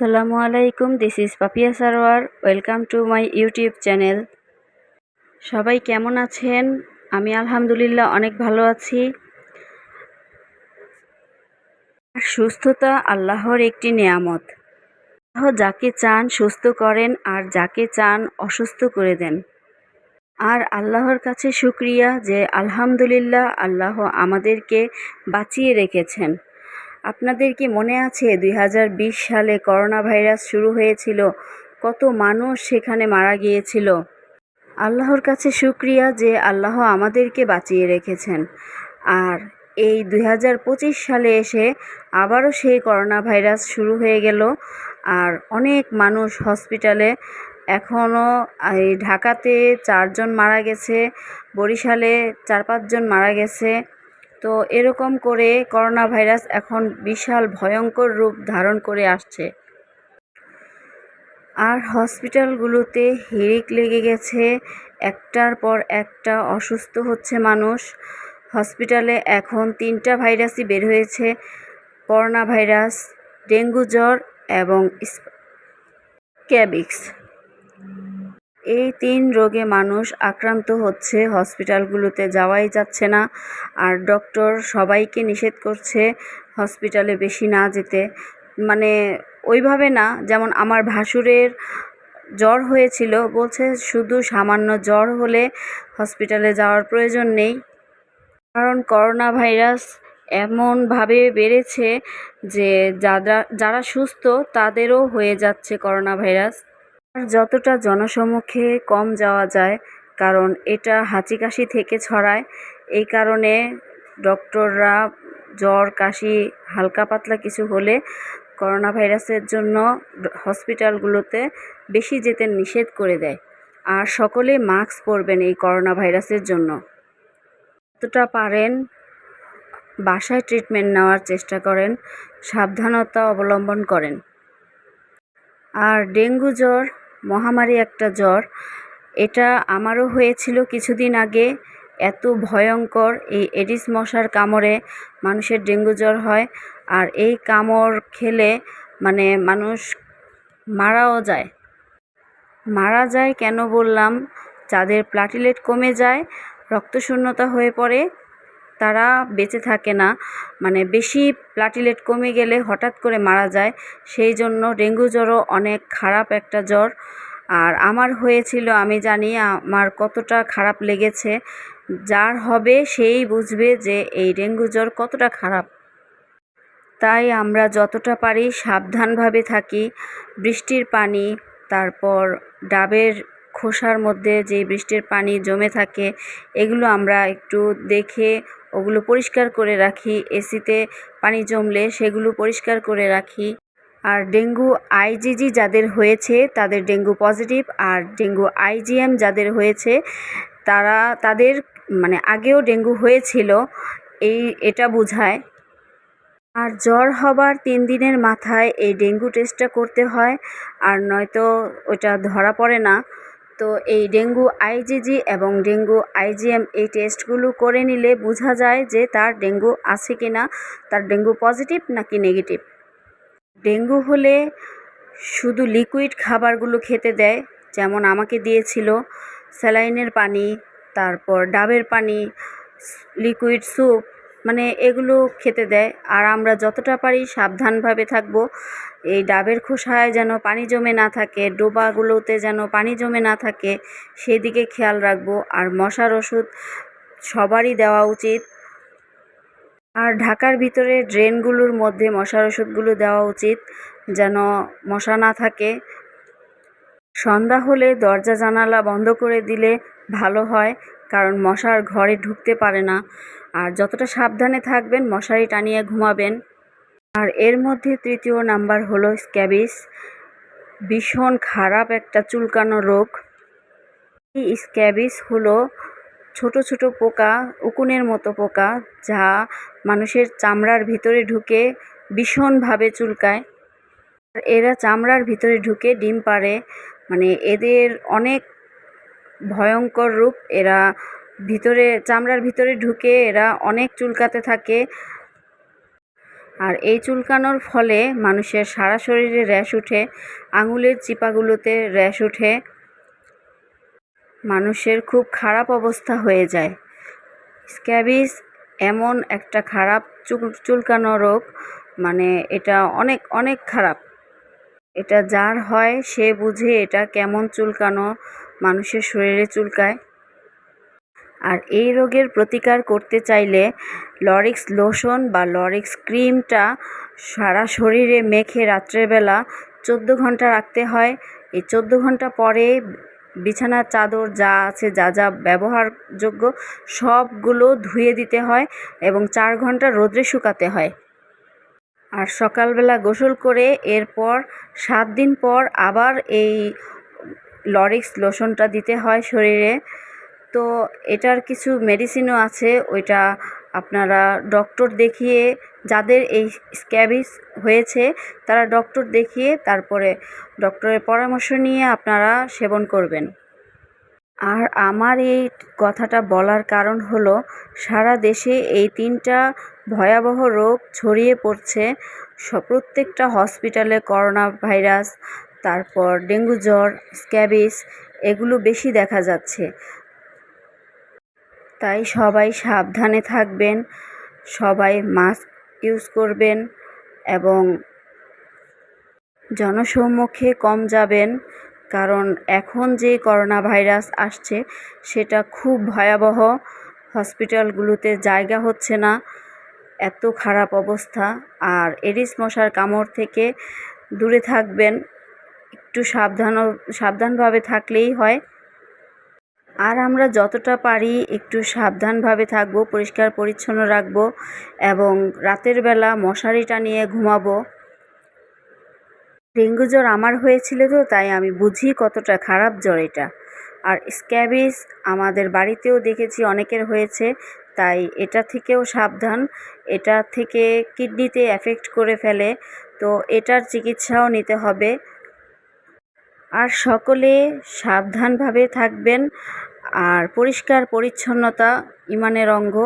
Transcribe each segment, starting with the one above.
আসসালামু আলাইকুম this is Papiya Sarwar welcome to my YouTube channel সবাই কেমন আছেন? আমি আলহামদুলিল্লাহ অনেক ভালো আছি। সুস্থতা আল্লাহর একটি নেয়ামত। আল্লাহ যাকে চান সুস্থ করেন, আর যাকে চান অসুস্থ করে দেন। আর আল্লাহর কাছে শুক্রিয়া যে আলহামদুলিল্লাহ আল্লাহ আমাদেরকে বাঁচিয়ে রেখেছেন। আপনাদের কি মনে আছে দুই হাজার বিশ সালে করোনা ভাইরাস শুরু হয়েছিল? কত মানুষ সেখানে মারা গিয়েছিল? আল্লাহর কাছে শুক্রিয়া যে আল্লাহ আমাদেরকে বাঁচিয়ে রেখেছেন। আর এই দুই হাজার পঁচিশ সালে এসে আবারও সেই করোনা ভাইরাস শুরু হয়ে গেল। আর অনেক মানুষ হসপিটালে এখনও এই ঢাকাতে চারজন মারা গেছে, বরিশালে চার পাঁচজন মারা গেছে। তো এরকম করে করোনা ভাইরাস এখন বিশাল ভয়ঙ্কর রূপ ধারণ করে আসছে। আর হসপিটালগুলোতে হিড়িক লেগে গেছে, একটার পর একটা অসুস্থ হচ্ছে মানুষ। হসপিটালে এখন তিনটা ভাইরাসই বের হয়েছে করোনা ভাইরাস ডেঙ্গু জ্বর এবং স্ক্যাবিক্স এই তিন রোগে মানুষ আক্রান্ত হচ্ছে, হসপিটালগুলোতে যাওয়াই যাচ্ছে না। আর ডক্টর সবাইকে নিষেধ করছে হসপিটালে বেশি না যেতে। মানে ওইভাবে না, যেমন আমার ভাসুরের জ্বর হয়েছিল, বলছে শুধু সামান্য জ্বর হলে হসপিটালে যাওয়ার প্রয়োজন নেই। কারণ করোনা ভাইরাস এমনভাবে বেড়েছে যে যারা যারা সুস্থ তাদেরও হয়ে যাচ্ছে করোনা ভাইরাস যতটা জনসমক্ষে কম যাওয়া যায়, কারণ এটা হাঁচি কাশি থেকে ছড়ায়। এই কারণে ডক্টররা জ্বর, কাশি, হালকা পাতলা কিছু হলে করোনা ভাইরাসের জন্য হসপিটালগুলোতে বেশি যেতে নিষেধ করে দেয়। আর সকলে মাস্ক পরবেন এই করোনা ভাইরাসের জন্য। যতটা পারেন বাসায় ট্রিটমেন্ট নেওয়ার চেষ্টা করেন, সাবধানতা অবলম্বন করেন। আর ডেঙ্গু জ্বর মহামারী একটা জ্বর। এটা আমারও হয়েছিল কিছুদিন আগে। এত ভয়ঙ্কর এই এডিস মশার কামড়ে মানুষের ডেঙ্গু জ্বর হয়। আর এই কামড় খেলে মানে মানুষ মারাও যায়। মারা যায় কেন বললাম? যাদের প্লাটিলেট কমে যায়, রক্তশূন্যতা হয়ে পড়ে। তারা বেঁচে থাকে না। মানে বেশি প্লাটিলেট কমে গেলে হঠাৎ করে মারা যায়। সেই জন্য ডেঙ্গু জ্বরও অনেক খারাপ একটা জ্বর। আর আমার হয়েছিল, আমি জানি, আমার কতটা খারাপ লেগেছে। যার হবে সেই বুঝবে যে এই ডেঙ্গু জ্বর কতটা খারাপ। তাই আমরা যতটা পারি সাবধানভাবে থাকি। বৃষ্টির পানি, তারপর ডাবের খোসার মধ্যে যে বৃষ্টির পানি জমে থাকে, এগুলো আমরা একটু দেখে ওগুলো পরিষ্কার করে রাখি। এসিতে পানি জমলে সেগুলো পরিষ্কার করে রাখি। আর ডেঙ্গু আইজিজি যাদের হয়েছে তাদের ডেঙ্গু পজিটিভ, আর ডেঙ্গু আইজিএম যাদের হয়েছে তারা, তাদের মানে আগেও ডেঙ্গু হয়েছিল, এই, এটা বোঝায়। আর জ্বর হবার তিন দিনের মাথায় এই ডেঙ্গু টেস্টটা করতে হয়, আর নয়তো ওটা ধরা পড়ে না। তো এই ডেঙ্গু আইজিজি এবং ডেঙ্গু আইজিএম এই টেস্টগুলো করে নিলে বোঝা যায় যে তার ডেঙ্গু আছে কি না, তার ডেঙ্গু পজিটিভ নাকি নেগেটিভ। ডেঙ্গু হলে শুধু লিকুইড খাবারগুলো খেতে দেয়, যেমন আমাকে দিয়েছিল স্যালাইনের পানি, তারপর ডাবের পানি, লিকুইড স্যুপ মানে এগুলো খেতে দেয়। আর আমরা যতটা পারি সাবধানভাবে থাকব। এই ডাবের খোসায় যেন পানি জমে না থাকে, ডোবাগুলোতে যেন পানি জমে না থাকে, সেদিকে খেয়াল রাখব। আর মশার ওষুধ সবারই দেওয়া উচিত। আর ঢাকার ভিতরে ড্রেনগুলোর মধ্যে মশার ওষুধগুলো দেওয়া উচিত, যেন মশা না থাকে। সন্ধ্যা হলে দরজা জানালা বন্ধ করে দিলে ভালো হয়, কারণ মশার ঘরে ঢুকতে পারে না। আর যতটা সাবধানে থাকবেন, মশারি টানিয়ে ঘুমাবেন। আর এর মধ্যে তৃতীয় নাম্বার হলো স্ক্যাবিস। ভীষণ খারাপ একটা চুলকানো রোগ। এই স্ক্যাবিস হলো ছোট ছোট পোকা, উকুনের মতো পোকা, যা মানুষের চামড়ার ভিতরে ঢুকে ভীষণভাবে চুলকায়। এরা চামড়ার ভিতরে ঢুকে ডিম পাড়ে। মানে এদের অনেক ভয়ঙ্কর রূপ এরা ভিতরে, চামড়ার ভিতরে ঢুকে এরা অনেক চুলকাতে থাকে। আর এই চুলকানোর ফলে মানুষের সারা শরীরে র্যাশ উঠে, আঙুলের চিপাগুলোতে র্যাশ উঠে। মানুষের খুব খারাপ অবস্থা হয়ে যায়। স্ক্যাবিস এমন একটা খারাপ চুল, চুলকানো রোগ মানে এটা অনেক অনেক খারাপ। এটা যার হয় সে বুঝে এটা কেমন চুলকানো মানুষের শরীরে চুলকায়। আর এই রোগের প্রতিকার করতে চাইলে লরিক্স লোশন বা লরিক্স ক্রিমটা সারা শরীরে মেখে রাত্রেবেলা চোদ্দ ঘণ্টা রাখতে হয়। এই চোদ্দ ঘণ্টা পরে বিছানার চাদর যা আছে, যা যা ব্যবহারযোগ্য সবগুলো ধুয়ে দিতে হয় এবং চার ঘণ্টা রোদ্রে শুকাতে হয়। আর সকালবেলা গোসল করে এরপর সাত দিন পর আবার এই লরিক্স লোশনটা দিতে হয় শরীরে। তো এটার কিছু মেডিসিনও আছে, ওইটা আপনারা ডক্টর দেখিয়ে যাদের এই স্ক্যাবিস হয়েছে, তারা ডক্টর দেখিয়ে তারপরে ডক্টরের পরামর্শ নিয়ে আপনারা সেবন করবেন। আর আমার এই কথাটা বলার কারণ হলো, সারা দেশে এই তিনটা ভয়াবহ রোগ ছড়িয়ে পড়ছে। প্রত্যেকটা হসপিটালে করোনা ভাইরাস তারপর ডেঙ্গু জ্বর স্ক্যাবিস এগুলো বেশি দেখা যাচ্ছে। তাই সবাই সাবধানে থাকবেন, সবাই মাস্ক ইউজ করবেন এবং জনসম্মুখে কম যাবেন কারণ এখন যে করোনা ভাইরাস আসছে সেটা খুব ভয়াবহ। হসপিটালগুলোতে জায়গা হচ্ছে না, এত খারাপ অবস্থা। আর এডিস মশার কামড় থেকে দূরে থাকবেন, একটু সাবধান, সাবধানভাবে থাকলেই হয়। আর আমরা যতটা পারি একটু সাবধানভাবে থাকব, পরিষ্কার পরিচ্ছন্ন রাখব এবং রাতের বেলা মশারি টানিয়ে ঘুমাবো। ডেঙ্গু জ্বর আমার হয়েছিল তো, তাই আমি বুঝি কতটা খারাপ জ্বর এটা। আর স্ক্যাবিস আমাদের বাড়িতেও দেখেছি অনেকের হয়েছে, তাই এটা থেকেও সাবধান। এটা থেকে কিডনিতে এফেক্ট করে ফেলে, তো এটার চিকিৎসাও নিতে হবে। আর সকলে সাবধানভাবে থাকবেন। আর পরিষ্কার পরিচ্ছন্নতা ইমানের অঙ্গ,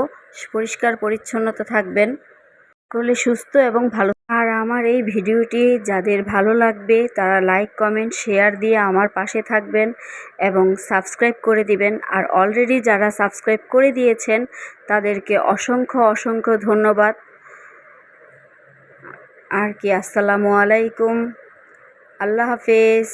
পরিষ্কার পরিচ্ছন্নতা থাকবেন। করলে সুস্থ এবং ভালো আর আমার এই ভিডিওটি যাদের ভালো লাগবে, তারা লাইক, কমেন্ট, শেয়ার দিয়ে আমার পাশে থাকবেন এবং সাবস্ক্রাইব করে দিবেন। আর অলরেডি যারা সাবস্ক্রাইব করে দিয়েছেন, তাদেরকে অসংখ্য অসংখ্য ধন্যবাদ। আর কি, আসসালামু আলাইকুম। আল্লাহ হাফেজ।